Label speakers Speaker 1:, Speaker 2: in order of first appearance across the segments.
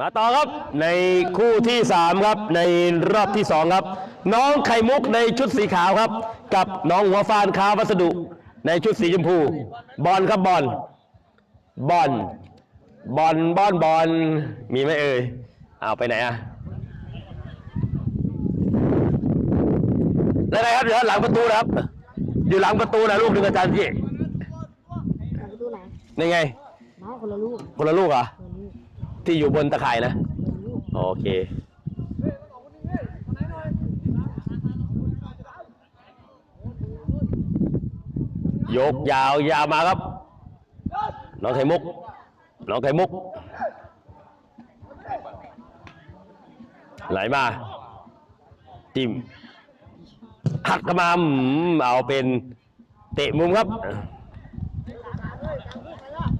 Speaker 1: มาต่อครับในคู่ที่สามครับ ในรอบที่สองครับ น้องไข่มุกในชุดสีขาวครับ กับน้องหัวฟานค้าวัสดุ ในชุดสีชมพูบอลครับบอลบอลบอลบอลบอลมีไหมเอ่ยเอาไปไหนอะแล้วไงครับเดี๋ยวหลังประตูนะครับ อยู่หลังประตูนะลูกหนึ่งอาจารย์พี่
Speaker 2: ประตูไหน
Speaker 1: นี่ไง
Speaker 2: ไม้คนละลูก
Speaker 1: คนละลูกเหรอะ
Speaker 2: คนละลูก
Speaker 1: ที่อยู่บนตะข่ายนะ โอเค ยกยาวยาวมาครับ น้องไข่มุก น้องไข่มุก ไหลมาจิ้มหักกระมามเอาเป็นเตะมุมครับ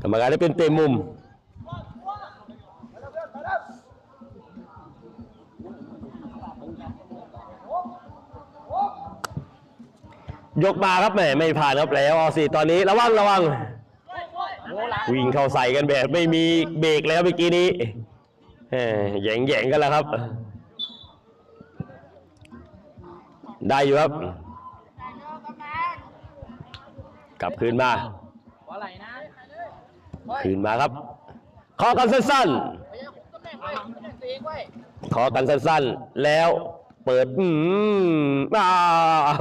Speaker 1: กรรมการได้เป็นเตะมุม ยกมาครับแหมไม่ผ่านครับแล้วออสิตอนนี้ระวังระวัง วิ่งเข้าใส่กันแบบไม่มีเบรกแล้วเมื่อกี้นี้แแย่งแย่งกันแล้วครับ ได้อยู่ครับ กลับคืนมาคืนมาครับขอกันสั้น
Speaker 3: ตำแหน่งไว้ตำแหน่งตัวเองไว้
Speaker 1: ๆขอกันสั้นๆแล้ว เปิด อืมอ้าว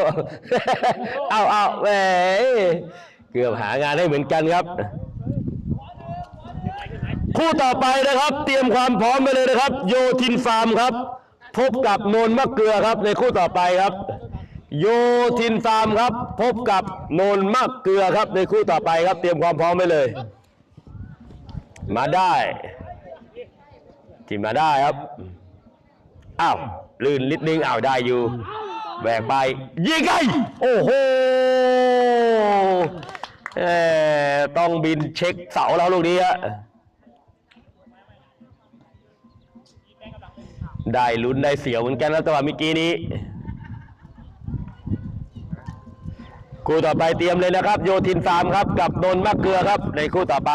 Speaker 1: เอาเอาแหมเกือบหางานให้เหมือนกันครับ คู่ต่อไปนะครับ เตรียมความพร้อมไปเลยนะครับ โยทินฟาร์มครับ พบกับโนนมะเกลือครับ ในคู่ต่อไปครับ โยทินฟาร์มครับ พบกับโนนมะเกลือครับ ในคู่ต่อไปครับ เตรียมความพร้อมไปเลย มาได้ที่มาได้ครับ อ้าว ลื่นนิดนึงอ้าวได้อยู่แหวกไปยิงไงโอ้โหเอ่อต้องบินเช็คเสาแล้วลูกนี้ฮะได้ลุ้นได้เสียวเหมือนกันนะจังหวะเมื่อกี้นี้คู่ต่อไปเตรียมเลยนะครับ โยทินฟาร์มครับ กับนนท์มะเกลือครับในคู่ต่อไป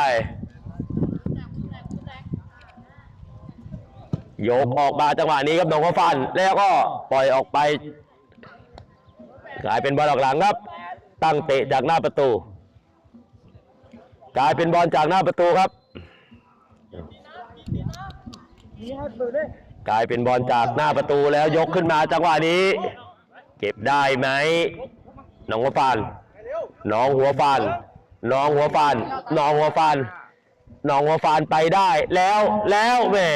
Speaker 1: โยกออกมาจังหวะนี้ครับน้องเขาฟัน แล้วก็ปล่อยออกไปกลายเป็นบอลออกหลังครับ ตั้งเตะจากหน้าประตู กลายเป็นบอลจากหน้าประตูครับ กลายเป็นบอลจากหน้าประตูแล้วยกขึ้นมาจังหวะนี้ เก็บได้ไหมน้องหัวฟันน้องหัวฟันน้องหัวฟันน้องหัวฟันน้องหัวฟันไปได้แล้วแล้วแหม่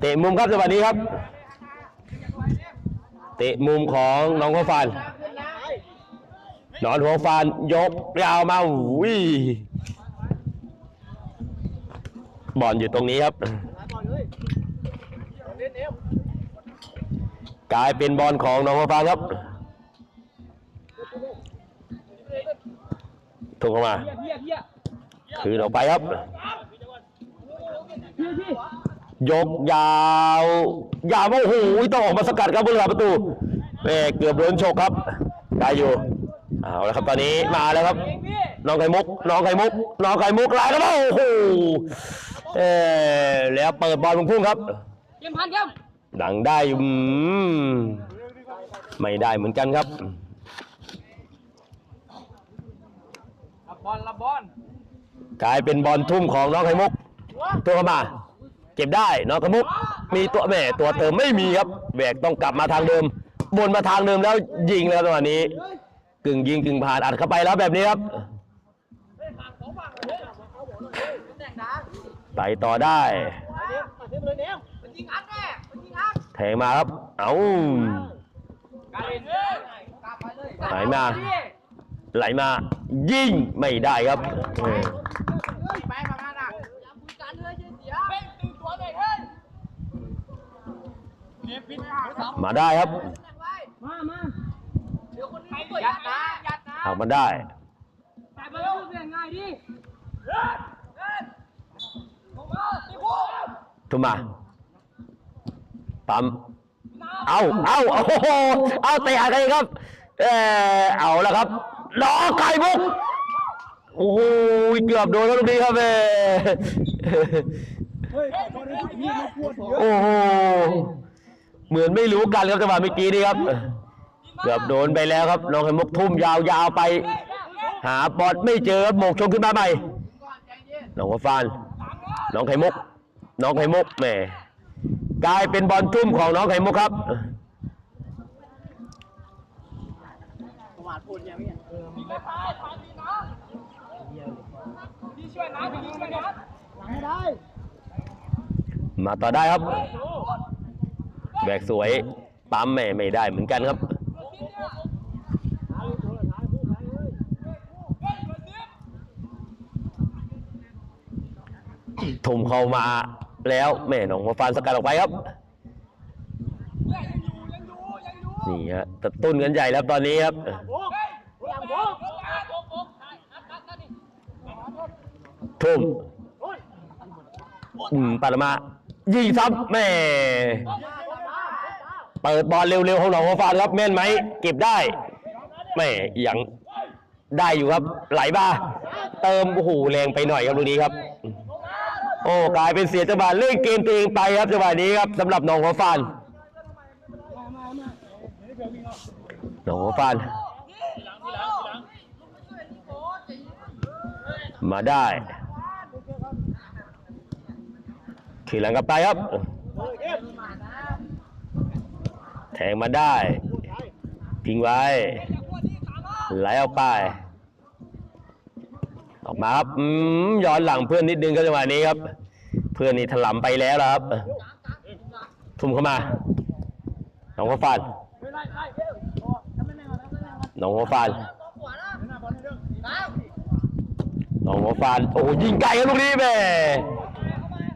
Speaker 1: เตะมุมครับจังหวะนี้ครับ เตะมุมของน้องหัวฟันนอนหัวฟันยกยาวมาอุ้ยบอลอยู่ตรงนี้ครับ กลายเป็นบอลของน้องหัวฟันครับถูกเข้ามา คืนออกไปครับ ยกยาว ยาวโอ้โหต้องออกมาสกัดครับบนหลังประตูแม่เกือบโดนฉกครับ ได้อยู่เอาละครับตอนนี้มาแล้วครับ น้องไข่มุก น้องไข่มุก น้องไข่มุกลายแล้วโอ้โหเออแล้วเปิดบอลลงพุ่งครับ
Speaker 3: เกมพันเกม
Speaker 1: ดังได้อยู่อืมไม่ได้เหมือนกันครับ
Speaker 3: รับบอลรับบอล
Speaker 1: กลายเป็นบอลทุ่มของน้องไข่มุกตัวเข้ามา เก็บได้น้องไข่มุกมีตัวแม่ตัวเติมไม่มีครับแบกต้องกลับมาทางเดิมบนมาทางเดิมแล้วยิงแล้วจังหวะนี้ กึ่งยิงกึ่งผ่านอัดเข้าไปแล้วแบบนี้ครับไปต่อได้
Speaker 3: แท
Speaker 1: งมาครับ เอา
Speaker 3: กาไปเลย
Speaker 1: ไหลมา ไหลมา ยิงไม่ได้ครับ มาได้ครับ
Speaker 3: มามาเดี๋ยวคนนี้ยัดนะยัดนะ
Speaker 1: หักมันได้
Speaker 3: แต่มันรู้เรื่องง่ายดิเล่นเล่นผมว่าตีคู่
Speaker 1: ทุกมาปั๊มเอาเอาโอ้โหเอาเตะหากันอีกครับ เออเอาแล้วครับน้องไก่มุกโอ้โหเกือบโดนแล้วลูกนี้ครับแม่
Speaker 4: เฮ้ยขอโทษนะพี่ไม่พูดเยอะ
Speaker 1: โอ้โห เหมือนไม่รู้กันครับจังหวะเมื่อกี้นี้ครับเกือบโดนไปแล้วครับน้องไข่มุกทุ่มยาวๆไป หาบอลไม่เจอครับหมกชงขึ้นมาใหม่น้องหัวฟานน้องไข่มุก น้องไข่มุกแหมกลายเป็นบอลทุ่มของน้องไข่มุกครับ
Speaker 3: พี่ช่วยนะพี่ช่วยนะ
Speaker 4: ไม่ได้
Speaker 1: มาต่อได้ครับ แบกสวยปั๊มแม่ไม่ได้เหมือนกันครับทุ่มเข้ามาแล้วแม่น้องหัวฟานสกัดออกไปครับนี่ฮะตะตุ้นกันใหญ่แล้วตอนนี้ครับทุ่มอืมปาดมายิงซ้ำแม่ เปิดบอลเร็วๆของหนองหัวฟานครับแม่นไหมเก็บได้แม่ยังได้อยู่ครับ ไหลมาเติมโอ้โหแรงไปหน่อยครับลูกนี้ครับ โอ้กลายเป็นเสียจังหวะเล่นเกมตัวเองไปครับจังหวะนี้ครับสำหรับหนองหัวฟานหนองหัวฟานมาได้ขี่หลังกลับไปครับ แทงมาได้พิงไว้ ไหลออกไป ออกมาครับย้อนหลังเพื่อนนิดนึงครับจังหวะนี้ครับ เพื่อนนี่ถลำไปแล้วครับ ทุ่มเข้ามาน้องหัวฟานน้องหัวฟานน้องหัวฟานโอ้ยิงไกลครับลูกนี้แม่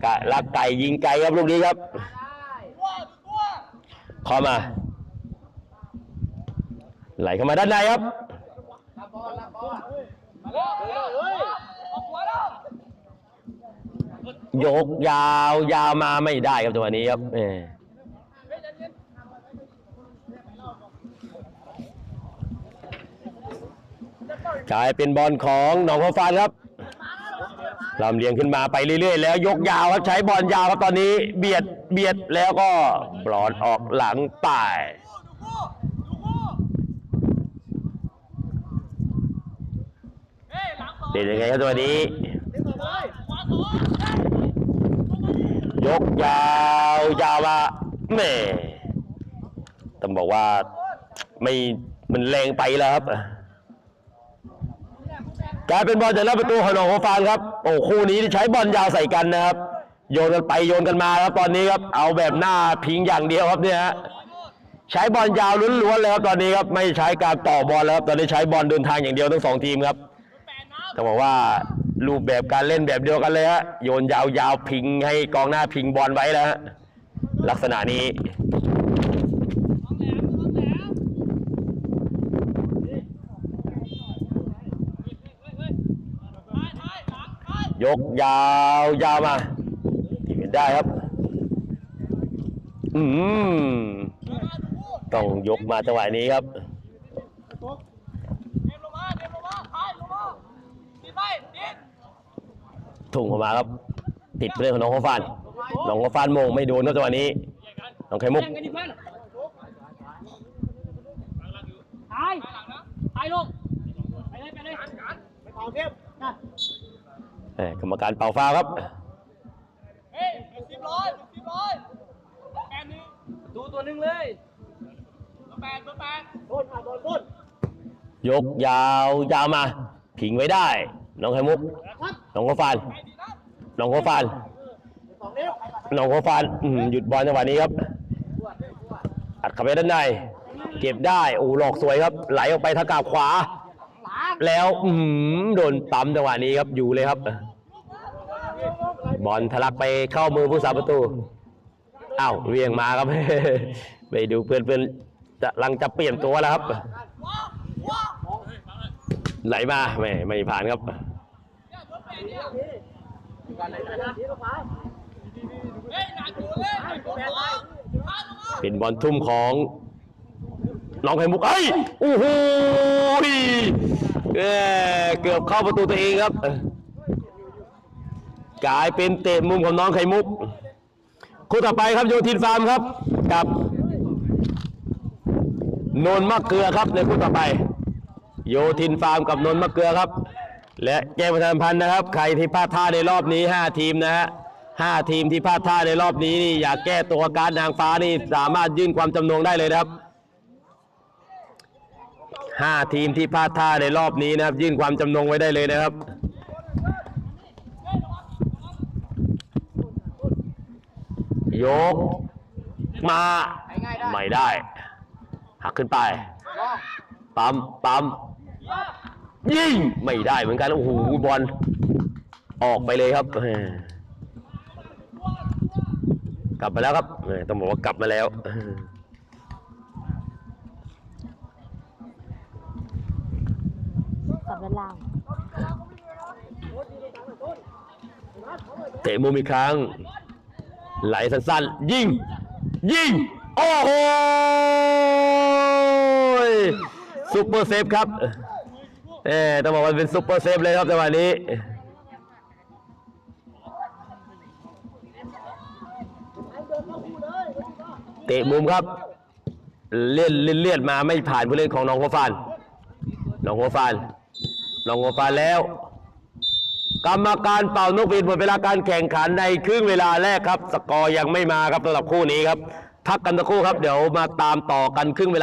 Speaker 1: กะลักไก่ยิงไกลครับลูกนี้ครับ ข้ามา ไหลเข้ามาด้านในครับยกยาวยาวมาไม่ได้ครับจัวนี้ครับแหม่กลายเป็นบอลของหนองหัวฟานครับลำเลียงขึ้นมาไปเรื่อยๆ แล้วยกยาวครับใช้บอลยาวครับตอนนี้เบียด เบียดแล้วก็บอลออกหลังป่ายเป็นยังไงครับตัวนี้ ยกยาวยาวมาแม่ต้องบอกว่าไม่มันแรงไปแล้วครับกลายเป็นบอลจากหน้าประตูของหนองหัวฟานครับ โอ้คู่นี้ใช้บอลยาวใส่กันนะครับ โยนกันไปโยนกันมาครับตอนนี้ครับ เอาแบบหน้าพิงอย่างเดียวครับเนี่ยฮะใช้บอลยาวล้วนๆเลยครับตอนนี้ครับไม่ใช้การต่อบอลแล้วตอนนี้ใช้บอลเดินทางอย่างเดียวทั้งสองทีมครับต้องบอกว่ารูปแบบการเล่นแบบเดียวกันเลยฮะโยนยาวๆพิงให้กองหน้าพิงบอลไว้แล้วลักษณะนี้ยกยาวยาวมา ได้ครับ อืมต้องยกมาจังหวะนี้ครับ
Speaker 3: เดินลงมาเดินลงมาท้ายลงมาดีไปดี
Speaker 1: ทุ่งออกมาครับ ติดเรื่องของน้องข้าวฟ่านน้องข้าวฟ่านโมงไม่โดนครับจังหวะนี้ น้องไข่มุก
Speaker 3: แย่งกันดิเพื่อนตายตายลงไปเลยไปเลย
Speaker 4: ไปเป่าเทียบนะ
Speaker 1: เอ้ยกรรมการเป่าฟาวล์ครับ
Speaker 3: เฮ้ยสิบร้อยสิบร้อยแปดหนึ่งดูตัวหนึ่งเลยแปดแปด
Speaker 4: ต้นอะบอลต้น
Speaker 1: ยกยาวยาวมาผิงไว้ได้ น้องไข่มุก
Speaker 4: ครับ
Speaker 1: น้องข้าวฟ่าน น้องข้าวฟ่าน
Speaker 4: สองนิ้ว
Speaker 1: น้องข้าวฟ่านอื้อหือหยุดบอลจังหวะนี้ครับ อัดเข้าไปด้านใน เก็บได้ โอ้หลอกสวยครับ ไหลออกไปทางกาบขวา แล้วอือหือโดนปั๊มจังหวะนี้ครับ อยู่เลยครับ บอลทะลักไปเข้ามือผู้สาประตูอ้าวเวียงมาครับ ไปดูเพื่อนเพื่อนจะลังจะเปลี่ยนตัวแล้วครับ ไหลมาไม่ไม่ผ่านครับเป็นบอลทุ่มของน้องไข่มุกเอ้ยโอ้โหเกือบเข้าประตูตัวเองครับ กลายเป็นเตะมุมของน้องไข่มุก คู่ต่อไปครับโยทินฟาร์มครับกับนนท์มะเกลือครับในคู่ต่อไป โยทินฟาร์มกับนนท์มะเกลือครับ และแจ้งประชาสัมพันธ์นะครับใครที่พลาดท่าในรอบนี้ 5 ทีมนะฮะห้าทีมที่พลาดท่าในรอบนี้นี่อยากแก้ตัวการนางฟ้านี่สามารถยื่นความจำนงได้เลยนะครับห้าทีมที่พลาดท่าในรอบนี้นะครับ ยื่นความจำนงไว้ได้เลยนะครับ ยก มาไม่ได้ หักขึ้นไป ปั๊มปั๊มยิงไม่ได้เหมือนกัน โอ้โหบอลออกไปเลยครับแหมกลับมาแล้วครับแหมต้องบอกว่ากลับมาแล้ว
Speaker 2: สับด้านล่าง
Speaker 1: เตะมุมอีกครั้ง ไหลสั้นๆ ยิง ยิง โอ้โหซุปเปอร์เซฟครับเอ๊ต้องบอกว่าเป็นซุปเปอร์เซฟเลยครับจังหวะนี้เตะมุมครับเลียนเลี่ยนเลี่ยนมาไม่ผ่านผู้เล่นของน้องหัวฟานน้องหัวฟานน้องหัวฟานแล้ว กรรมการเป่านกหวีดหมดเวลาการแข่งขันในครึ่งเวลาแรกครับ สกอร์ยังไม่มาครับสำหรับคู่นี้ครับพักกันสักครู่ครับ เดี๋ยวมาตามต่อกันครึ่งเวลา